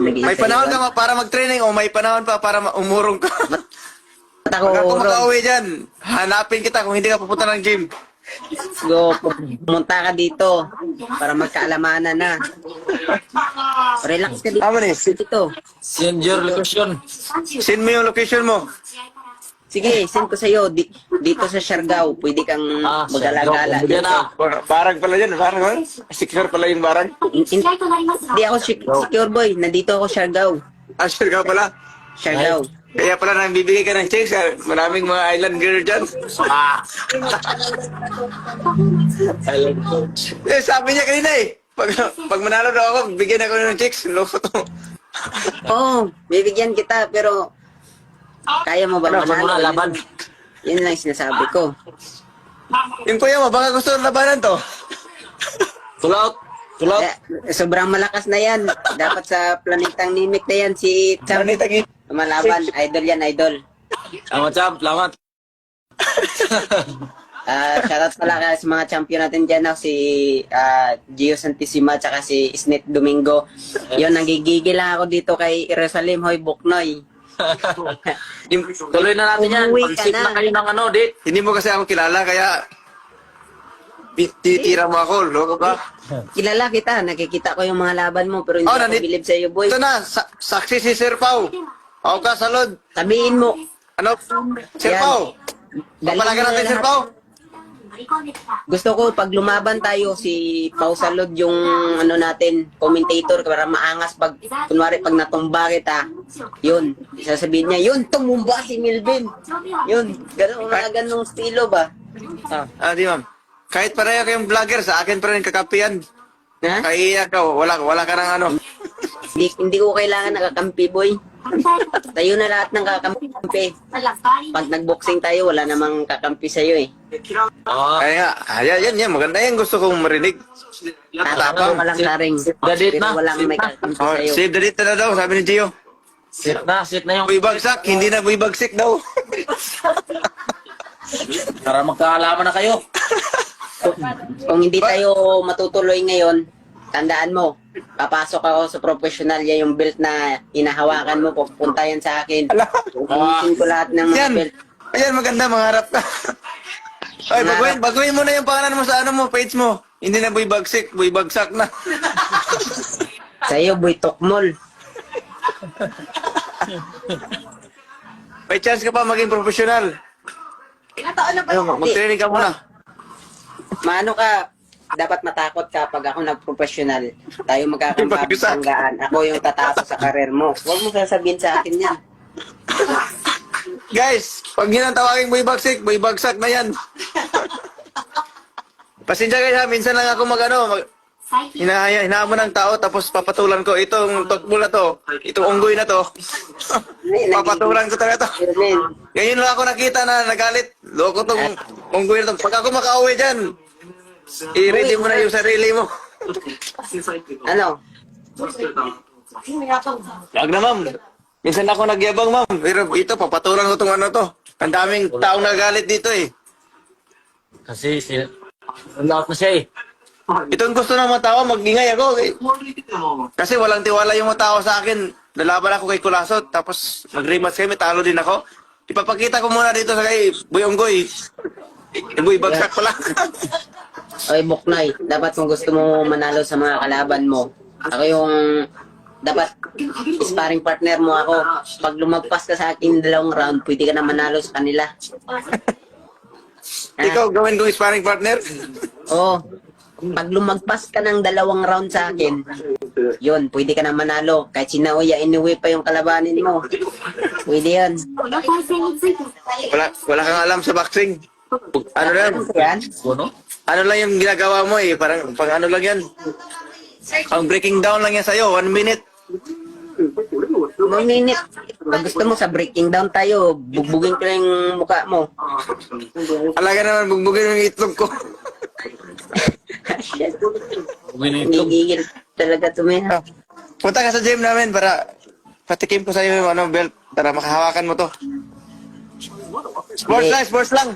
May panahon ka ma- para mag-training o may panahon pa para ma- umurong ka. Ba't ako Pag ako urong? makauwi dyan, hanapin kita kung hindi ka pupunta ng gym. Go, pumunta ka dito para magkaalamanan na. Relax ka dito. Tama ni. Dito. Send your location. Send mo yung location mo. Sige, send ko sa'yo. Di, dito sa Siargao, pwede kang Ah, mag-alagala. Siargao. Yan ah. Bar- Barang pala yan, barang. Secure pala yung barang. In- in- Hindi ako sec- secure boy. Nandito ako Siargao. Ah, ka pala. Siargao. Kaya pala nang bibigay ka ng checks, maraming mga island girl dyan. Ah. Hello, coach. Eh, sabi niya kanina eh. Pag, pag manalo daw ako, bigyan ako ng chicks. Loko to. Oo, bibigyan kita pero kaya mo ba Ano, na laban. Yun lang sinasabi ko. Yung kuya mo, baka gusto ng labanan to. Pull out. Pull out. Eh, sobrang malakas na yan. Dapat sa planetang nimik na yan si Cham. Tagi. Malaban. Idol yan, idol. Salamat, Champ. Salamat. Ah, shoutout pala kaya sa mga champion natin dyan, no? si ah, Gio Santissima tsaka si Snit Domingo. Yun, nagigigil lang ako dito kay Jerusalem Hoy Buknoy. Tuloy na natin yan. Umuwi ka Pag-sip na. na kayo ng ano, di. Hindi mo kasi ako kilala, kaya ti- titira mo ako. Loko ba? Kilala kita, nakikita ko yung mga laban mo pero hindi Oh, ako nandit- bilib sa iyo, boy. Ito na, sa- saksi si Sir Pau. Ako ka, salod. Sabihin mo, Ano? Sir Yan. Pau. Papalagan mo natin, na Sir lahat. Pau. Gusto ko pag lumaban tayo si Pau Salod yung ano natin, commentator para maangas pag kunwari pag natumba kita. Yun, sasabihin niya, yun tumumba si Milvin. Yun, ganun mga ganung estilo ba? Ah. Ah, di ma'am. Kahit pareho kayong vlogger, sa akin pa rin kakapian. Ha? Kaiiyak ka, wala, wala ka ng ano. Hindi, hindi ko kailangan nakakampi, boy. Tayo na lahat ng kakampi. Pag nagboxing tayo, wala namang kakampi sa'yo eh. Oo. Kaya nga, kaya yan, yan, maganda yan, gusto kong marinig. Tatapang walang taring. Dadit Pero na. walang may kakampi Oh, sa'yo. save the date na daw, sabi ni Gio. Sit na, sit na yung... Buibagsak, hindi na buibagsik daw. Para magkaalaman na kayo. Kung hindi tayo matutuloy ngayon, tandaan mo, papasok ako sa professional yan yung belt na inahawakan mo, pupunta yan sa akin. Ubusin ko lahat ng mga Yan. belt. Ayan, maganda, mangarap ka. Ay, baguhin, baguhin mo na yung pangalan mo sa ano mo, page mo. Hindi na buibagsik, buibagsak na. Sa'yo, boy, tokmol. May chance ka pa maging professional. Ano, mag-training ka muna. Maano ka, dapat matakot ka pag ako nag-professional. Tayo magkakambanggaan. Ako yung tatapos sa karir mo. Huwag mo sasabihin sa akin yan. Guys, pag yun ang tawagin buibagsik, buibagsak na yan. Pasensya guys ha, minsan lang ako mag ano, mag, hinahaya, hinahamon ng tao tapos papatulan ko itong tokbo na to, itong unggoy na to. papatulan ko talaga to. Ngayon lang ako nakita na nagalit. Loko tong unggoy na to. Pag ako makauwi dyan, i-ready mo na yung sarili mo. ano? Wag na ma'am. Minsan ako nagyabang ma'am. Pero ito, papatulan ko tong ano to. Ang daming taong nagalit dito eh. Kasi, si... Lahat na siya eh. Itong gusto ng mga tao, magingay ako. eh. Kasi walang tiwala yung mga tao sa akin. Lalaban ako kay Kulasot, tapos mag-rematch kami, talo din ako. Ipapakita ko muna dito sa kay Boy Onggoy. Eh, Boy, bagsak pala. Oy, Buknoy, dapat kung gusto mo manalo sa mga kalaban mo, ako yung dapat sparring partner mo ako. Pag lumagpas ka sa akin dalawang round, pwede ka na manalo sa kanila. Ha? Ikaw, gawin kong sparring partner. Oo. Pag lumagpas ka ng dalawang round sa akin, yun, pwede ka na manalo. Kahit sinauya, inuwi pa yung kalabanin mo. Pwede yan. Wala, wala kang alam sa boxing. Ano lang, Yan. Ano? ano lang yung ginagawa mo eh. Parang, pang ano lang yan. Ang breaking down lang yan sa'yo, one minute. One minute. Pag gusto mo sa breaking down tayo, bugbugin ko lang yung mukha mo. Alaga naman, bugbugin yung itlog ko. Uwi na yung itlog. Nagigigil talaga tumiha. Punta ka sa gym namin para patikim ko sa'yo yung ano, belt para makahawakan mo to. Sports lang, sports lang.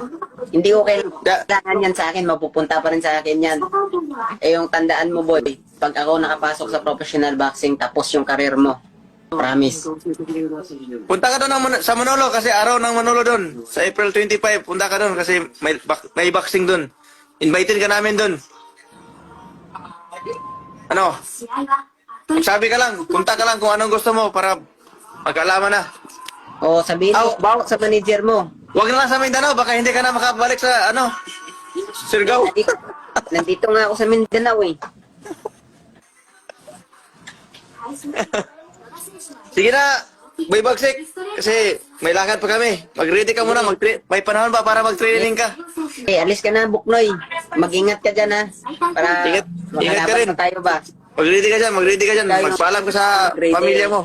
Hindi ko kailangan yan sa akin, mapupunta pa rin sa akin yan. Eh yung tandaan mo boy, pag ako nakapasok sa professional boxing, tapos yung karir mo. Promise. Punta ka doon ng Mon- sa Manolo kasi araw ng Manolo doon. Sa April 25, punta ka doon kasi may, bak- may boxing doon. Invited ka namin doon. Ano? Sabi ka lang, punta ka lang kung anong gusto mo para magkaalaman na. O sabihin mo, Aw, sa manager mo. Huwag na lang sa Mindanao, baka hindi ka na makabalik sa ano, Surigao. Nandito, nandito nga ako sa Mindanao eh. Sige na, Boy Bagsik, kasi may lakad pa kami. Mag-ready ka muna, mag may panahon ba para mag-training ka? Eh, alis ka na, Buknoy. Mag-ingat ka dyan ha. Para Ingat- ingat ka rin. pa tayo ba? Mag-ready ka dyan, mag-ready ka dyan. Magpaalam ka sa pamilya mo.